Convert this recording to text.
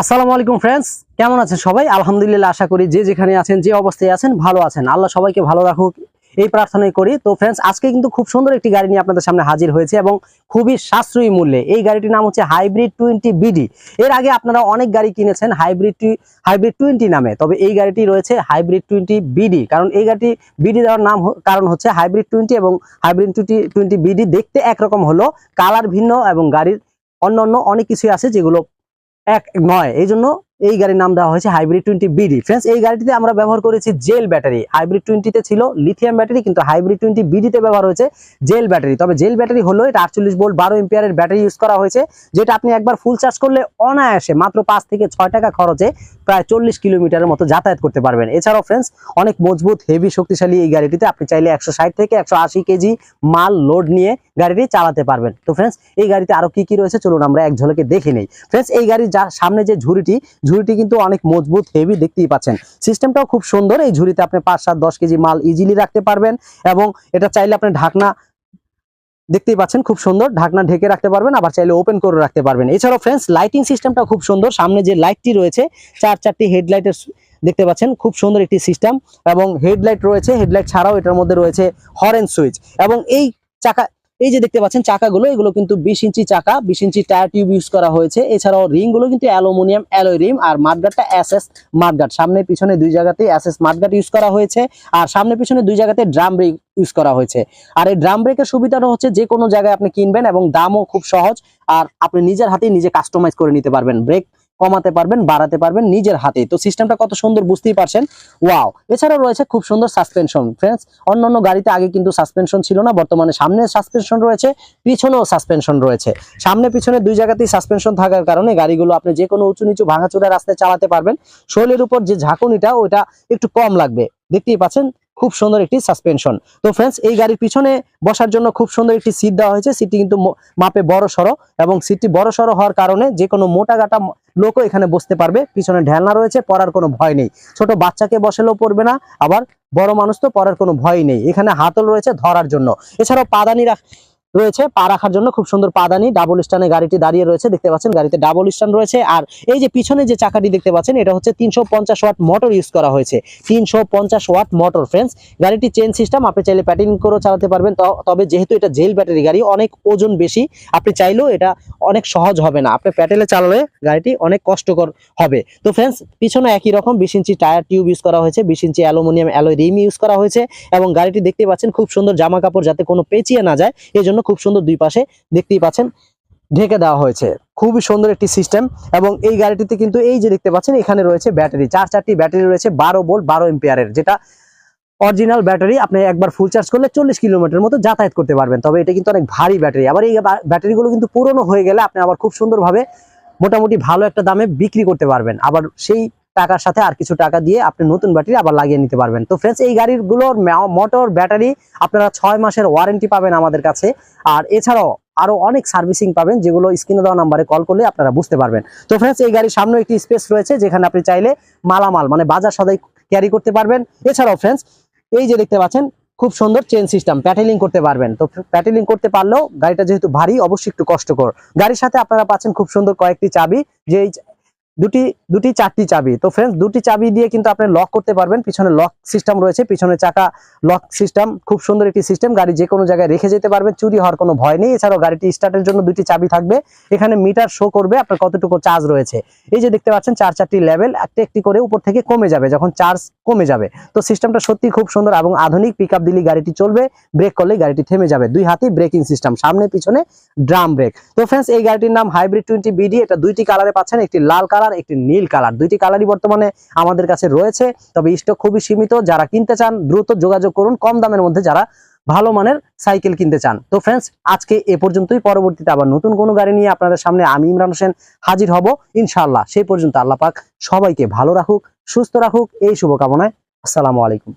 আসসালামু আলাইকুম ফ্রেন্ডস কেমন আছেন সবাই? আলহামদুলিল্লাহ আশা করি যে যেখানে আছেন, যে অবস্থায় আছেন, ভালো আছেন। আল্লাহ সবাইকে ভালো রাখুক, এই প্রার্থনাই করি। তো ফ্রেন্ডস আজকে কিন্তু খুব সুন্দর একটি গাড়ি নিয়ে আপনাদের সামনে হাজির হয়েছে এবং খুবই সাশ্রয়ী মূল্যে। এই গাড়িটির নাম হচ্ছে হাইব্রিড টোয়েন্টি বিডি এর আগে আপনারা অনেক গাড়ি কিনেছেন হাইব্রিড হাইব্রিড টোয়েন্টি নামে। তবে এই গাড়িটি রয়েছে হাইব্রিড টোয়েন্টি বিডি কারণ এই গাড়িটি বিডি দেওয়ার নাম কারণ হচ্ছে হাইব্রিড টোয়েন্টি এবং হাইব্রিড টোয়েন্টি টোয়েন্টি বিডি দেখতে একরকম হলো, কালার ভিন্ন এবং গাড়ির অন্য অন্য অনেক কিছুই আছে যেগুলো এক নয় এই জন্য এই গাড়ির নাম দেওয়া হয়েছে হাইব্রিড টোয়েন্টি বিডি ফ্রেন্ডস এই গাড়িটিতে আমরা ব্যবহার করেছি জেল ব্যাটারি। হাইব্রিড টোয়েন্টিতে ছিল লিথিয়াম ব্যাটারি কিন্তু হাইব্রিড টোয়েন্টি বিডিতে ব্যবহার হয়েছে জেল ব্যাটারি। তবে জেল ব্যাটারি হলো এটা আটচল্লিশ ভোল্ট বারো এম্পিয়ারের ব্যাটারি ইউজ করা হয়েছে, যেটা আপনি একবার ফুল চার্জ করলে অনায়াসে মাত্র পাঁচ থেকে ছয় টাকা খরচে প্রায় চল্লিশ কিলোমিটারের মতো যাতায়াত করতে পারবেন। এছাড়াও ফ্রেন্ডস অনেক মজবুত হেভি শক্তিশালী এই গাড়িটিতে আপনি চাইলে একশো ষাট থেকে একশো আশি কেজি মাল লোড নিয়ে গাড়িটি চালাতে পারবেন। তো ফ্রেন্ডস এই গাড়িতে আরও কি কি রয়েছে চলুন আমরা এক ঝলকে দেখে নেই। ফ্রেন্ডস এই গাড়ির যা সামনে যে ঝুড়িটি ঝুড়িটি কিন্তু অনেক মজবুত হেভি দেখতেই পাচ্ছেন। সিস্টেমটাও খুব সুন্দর, এই ঝুড়িতে আপনি পাঁচ, সাত, দশ কেজি মাল ইজিলি রাখতে পারবেন এবং এটা চাইলে আপনি ঢাকনা দেখতেই পাচ্ছেন, খুব সুন্দর, ঢাকনা ঢেকে রাখতে পারবেন, আবার চাইলে ওপেন করে রাখতে পারবেন। এছাড়াও ফ্রেন্ডস লাইটিং সিস্টেমটা খুব সুন্দর, সামনে যে লাইটটি রয়েছে, চার, চারটি হেডলাইটের দেখতে পাচ্ছেন, খুব সুন্দর একটি সিস্টেম এবং হেডলাইট রয়েছে হেডলাইট ছাড়াও এটার মধ্যে রয়েছে হরেন সুইচ এবং এই চাকা এই যে দেখতে পাচ্ছেন চাকাগুলো, এগুলো কিন্তু বিশ ইঞ্চি চাকা, বিশ ইঞ্চি টায়ার টিউব ইউজ করা হয়েছে। এছাড়াও রিংগুলো কিন্তু অ্যালুমিনিয়াম, অ্যালয় রিম আর মাঠগাটটা এস এস মাঠগাট সামনে পিছনে দুই জায়গাতে এস এস মাঠগাট ইউজ করা হয়েছে আর সামনে পিছনে দুই জায়গাতে ড্রাম ব্রেক ইউজ করা হয়েছে। আর এই ড্রাম ব্রেকের সুবিধাটা হচ্ছে যে কোনো জায়গায় আপনি কিনবেন এবং দামও খুব সহজ আর আপনি নিজের হাতেই নিজে কাস্টমাইজ করে নিতে পারবেন। ব্রেক কমাতে পারবেন, বাড়াতে পারবেন নিজের হাতে। তো সিস্টেমটা কত সুন্দর বুঝতেই পারছেন? ওয়াও এছাড়াও রয়েছে খুব সুন্দর সাসপেনশন ফ্রেন্ডস অন্যান্য গাড়িতে আগে কিন্তু সাসপেনশন ছিল না, বর্তমানে সামনে সাসপেনশন রয়েছে, পিছনেও সাসপেনশন রয়েছে। সামনে পিছনে দুই জায়গাতেই সাসপেনশন থাকার কারণে গাড়িগুলো আপনি যে কোনো উঁচু নিচু ভাঙাচোরা রাস্তায় চালাতে পারবেন। শৈলের উপর যে ঝাঁকুনিটা ওটা একটু কম লাগবে। দেখতেই পাচ্ছেন? খুব সুন্দর একটি সাসপেনশন তো ফ্রেন্ডস এই গাড়ির পিছনে বসার জন্য খুব সুন্দর একটি সিট দেওয়া হয়েছে। সিটটি কিন্তু মাপে বড় সড়ো এবং সিটটি বড় সড়ো হওয়ার কারণে যে কোনো মোটা গাটা লোকও এখানে বসতে পারবে। পিছনে ঢেলনা রয়েছে পড়ার কোনো ভয় নেই। ছোট বাচ্চাকে বসালেও পড়বে না, আবার বড় মানুষ তো পড়ার কোনো ভয় নেই। এখানে হাতল রয়েছে ধরার জন্য। এছাড়াও পাদানি রাখ রয়েছে। পা রাখার জন্য খুব সুন্দর পাদানি ডাবল স্ট্যান্ডে গাড়িটি দাঁড়িয়ে রয়েছে। দেখতে পাচ্ছেন, গাড়িতে ডাবল স্ট্যান্ড রয়েছে। আর এই যে পিছনে যে চাকাটি দেখতে পাচ্ছেন, এটা হচ্ছে তিনশো পঞ্চাশ ওয়াট মোটর ইউজ করা হয়েছে। তিনশো পঞ্চাশ ওয়াট মোটর ফ্রেন্ডস গাড়িটি চেন সিস্টেম আপনি চাইলে প্যাটিং করেও চালাতে পারবেন। তবে যেহেতু এটা জেল ব্যাটারি গাড়ি, অনেক ওজন বেশি, আপনি চাইলেও এটা অনেক সহজ হবে না। আপনি প্যাটেলে চালালে গাড়িটি অনেক কষ্টকর হবে। তো ফ্রেন্ডস পিছনে একই রকম বিশ ইঞ্চি টায়ার টিউব ইউজ করা হয়েছে, বিশ inch aluminium alloy rim use করা হয়েছে। এবং গাড়িটি দেখতে পাচ্ছেন, খুব সুন্দর জামা কাপড় যাতে কোনো পেঁচিয়ে না যায় এই জন্য খুব সুন্দর দুই পাশে দেখতেই পাচ্ছেন, ঢেকে দেওয়া হয়েছে। খুবই সুন্দর একটি সিস্টেম এবং এই গাড়িটিতে কিন্তু এই যে দেখতে পাচ্ছেন, এখানে রয়েছে ব্যাটারি। চার চারটি ব্যাটারি রয়েছে, বারো বোল্ট বারো এম্পিয়ারের যেটা অরিজিনাল ব্যাটারি। আপনি একবার ফুল চার্জ করলে চল্লিশ কিলোমিটার মতো যাতায়াত করতে পারবেন। তবে এটা কিন্তু অনেক ভারী ব্যাটারি। আবার এই ব্যাটারিগুলো কিন্তু পুরনো হয়ে গেলে আপনি আবার খুব সুন্দরভাবে মোটামুটি ভালো একটা দামে বিক্রি করতে পারবেন। আবার সেই টাকার সাথে আর কিছু টাকা দিয়ে আপনি নতুন ব্যাটারি আবার লাগিয়ে নিতে পারবেন। তো ফ্রেন্ডস এই গাড়িগুলোর মোটর ব্যাটারি আপনারা ছয় মাসের ওয়ারেন্টি পাবেন আমাদের কাছে। আর এছাড়াও আরও অনেক সার্ভিসিং পাবেন, যেগুলো স্ক্রিনে দেওয়া নাম্বারে কল করলে আপনারা বুঝতে পারবেন। তো ফ্রেন্ডস এই গাড়ির সামনে একটি স্পেস রয়েছে, যেখানে আপনি চাইলে মালামাল মানে বাজার সদাই ক্যারি করতে পারবেন। এছাড়াও ফ্রেন্ডস এই যে দেখতে পাচ্ছেন খুব সুন্দর চেন সিস্টেম প্যাটেলিং করতে পারবেন। তো প্যাটেলিং করতে পারলেও গাড়িটা যেহেতু ভারী, অবশ্যই একটু কষ্টকর। গাড়ির সাথে আপনারা পাচ্ছেন খুব সুন্দর কয়েকটি চাবি যে দুটি দুটি, চারটি চাবি। তো ফ্রেন্ডস দুটি চাবি দিয়ে কিন্তু আপনি লক করতে পারবেন। পিছনে লক সিস্টেম রয়েছে, পিছনে চাকা লক সিস্টেম খুব সুন্দর একটি সিস্টেম গাড়ি যে কোনো জায়গায় রেখে যেতে পারবেন, চুরি হওয়ার কোনো ভয় নেই। এছাড়াও গাড়িটি স্টার্টের জন্য দুটি চাবি থাকবে। এখানে মিটার শো করবে আপনার কতটুকু চার্জ রয়েছে। এই যে দেখতে পাচ্ছেন, চার চারটি লেভেল একটা একটি করে উপর থেকে কমে যাবে, যখন চার্জ কমে যাবে। তো সিস্টেমটা সত্যি খুব সুন্দর এবং আধুনিক। পিক আপ দিলে গাড়িটি চলবে ব্রেক করলে গাড়িটি থেমে যাবে। দুই হাতি ব্রেকিং সিস্টেম সামনে, পিছনে ড্রাম ব্রেক তো ফ্রেন্ডস এই গাড়িটির নাম হাইব্রিড টোয়েন্টি বিডি এটা দুইটি কালারে পাচ্ছেন, একটি লাল কালার, একটি নীল কালার। দুইটি কালারই বর্তমানে আমাদের কাছে রয়েছে, তবে স্টক খুবই সীমিত। যারা কিনতে চান, দ্রুত যোগাযোগ করুন। কম দামের মধ্যে যারা ভালো মানের সাইকেল কিনতে চান। তো ফ্রেন্ডস আজকে এ পর্যন্তই। পরবর্তীতে আবার নতুন কোনো গাড়ি নিয়ে আপনাদের সামনে আমি ইমরান হোসেন হাজির হব। ইনশাআল্লাহ, সেই পর্যন্ত আল্লাহ পাক সবাইকে ভালো রাখুক, সুস্থ রাখুক। এই শুভকামনায়, আসসালামু আলাইকুম।